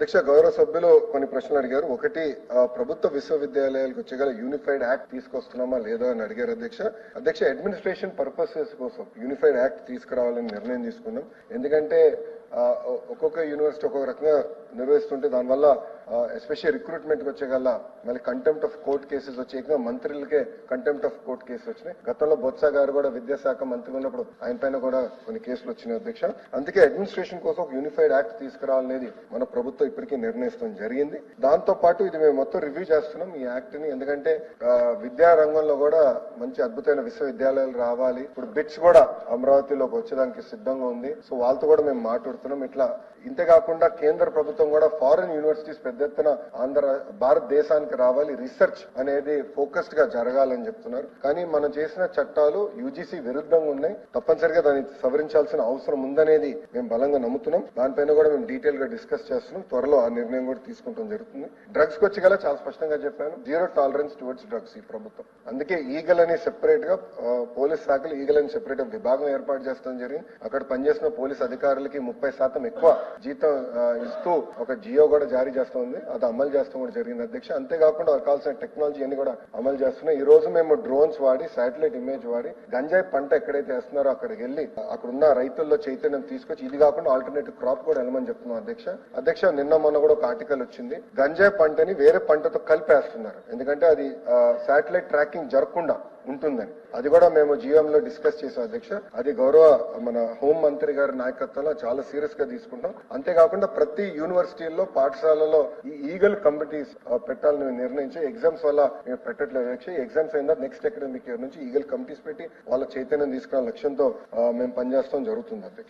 అధ్యక్ష గౌరవ సభ్యులు కొన్ని ప్రశ్నలు అడిగారు. ఒకటి ప్రభుత్వ విశ్వవిద్యాలయాలకు వచ్చేగల యూనిఫైడ్ యాక్ట్ తీసుకొస్తున్నామా లేదా అని అడిగారు అధ్యక్ష. అధ్యక్ష అడ్మినిస్ట్రేషన్ పర్పసెస్ కోసం యూనిఫైడ్ యాక్ట్ తీసుకురావాలని నిర్ణయం తీసుకున్నాం. ఎందుకంటే ఆ, ఒక్కొక్క యూనివర్సిటీ ఒక్కొక్క రకంగా నిర్వహిస్తుంటే దానివల్ల ఎస్పెషల్లీ రిక్రూట్మెంట్ వచ్చేగల మళ్ళీ కంటెంప్ట్ ఆఫ్ కోర్ట్ కేసెస్ వచ్చే మంత్రులకే కంటెంప్ట్ ఆఫ్ కోర్ట్ కేసు వచ్చినాయి. గతంలో బొత్స గారు కూడా విద్యాశాఖ మంత్రి ఉన్నప్పుడు ఆయన పైన కూడా కొన్ని కేసులు వచ్చినాయి అధ్యక్ష. అందుకే అడ్మినిస్ట్రేషన్ కోసం ఒక యూనిఫైడ్ యాక్ట్ తీసుకురావాలనేది మన ప్రభుత్వం ఇప్పటికీ నిర్ణయిస్తాం జరిగింది. దాంతో పాటు ఇది మేము మొత్తం రివ్యూ చేస్తున్నాం ఈ యాక్ట్ని. ఎందుకంటే విద్యా రంగంలో కూడా మంచి అద్భుతమైన విశ్వవిద్యాలయాలు రావాలి. ఇప్పుడు బిట్స్ కూడా అమరావతిలోకి వచ్చేదానికి సిద్ధంగా ఉంది. సో వాళ్ళతో కూడా మేము మాట్లాడుతున్నాం. ఇట్లా ఇంతేకాకుండా కేంద్ర ప్రభుత్వం కూడా ఫారిన్ యూనివర్సిటీస్ పెద్ద ఎత్తున ఆంధ్ర భారతదేశానికి రావాలి రీసెర్చ్ అనేది ఫోకస్డ్గా జరగాలని చెప్తున్నారు. కానీ మనం చేసిన చట్టాలు యూజీసీ విరుద్ధంగా ఉన్నాయి. తప్పనిసరిగా దాన్ని సవరించాల్సిన అవసరం ఉందనేది మేము బలంగా నమ్ముతున్నాం. దానిపైన కూడా మేము డీటెయిల్గా డిస్కస్ చేస్తున్నాం. త్వరలో ఆ నిర్ణయం కూడా తీసుకుంటాం జరుగుతుంది. డ్రగ్స్ వచ్చి గల చాలా స్పష్టంగా చెప్పాను. జీరో టాలరెన్స్ టువర్డ్స్ డ్రగ్స్ ఈ ప్రభుత్వం. అందుకే ఈగల్ అని సెపరేట్గా పోలీస్ శాఖలు ఈగల్ అని సెపరేట్ విభాగం ఏర్పాటు చేస్తాం జరిగింది. అక్కడ పనిచేసిన పోలీస్ అధికారులకి ముప్పై శాతం ఎక్కువ జీతం ఇస్తూ ఒక జియో కూడా జారీ చేస్తాం ఉంది అది అమలు చేస్తాం కూడా జరిగింది. అధ్యక్ష అంతేకాకుండా వారు కావాల్సిన టెక్నాలజీ అన్ని కూడా అమలు చేస్తున్నాం ఈ రోజు మేము డ్రోన్స్ వాడి శాటిలైట్ ఇమేజ్ వాడి గంజాయి పంట ఎక్కడైతే వేస్తున్నారో అక్కడికి వెళ్ళి అక్కడ ఉన్న రైతుల్లో చైతన్యం తీసుకొచ్చి ఇది కాకుండా ఆల్టర్నేటివ్ క్రాప్ కూడా వెళ్ళమని చెప్తున్నాం అధ్యక్ష. అధ్యక్ష నిన్న మొన్న కూడా ఒక ఆర్టికల్ వచ్చింది. గంజాయి పంటని వేరే పంటతో కలిపేస్తున్నారు. ఎందుకంటే అది శాటిలైట్ ట్రాకింగ్ జరగకుండా ఉంటుందని. అది కూడా మేము జీఎంలో డిస్కస్ చేసాం అధ్యక్ష. అది గౌరవ మన హోం మంత్రి గారి నాయకత్వంలో చాలా సీరియస్గా తీసుకుంటాం. అంతేకాకుండా ప్రతి యూనివర్సిటీల్లో పాఠశాలలో ఈ ఈగల్ కమిటీస్ పెట్టాలని నిర్ణయించి ఎగ్జామ్స్ వల్ల మేము పెట్టట్లేదు అధ్యక్ష. ఎగ్జామ్స్ అయిన నెక్స్ట్ అకాడమిక్ ఇయర్ నుంచి ఈగల్ కమిటీస్ పెట్టి వాళ్ళ చైతన్యం తీసుకునే లక్ష్యంతో మేము పనిచేస్తాం జరుగుతుంది అధ్యక్ష.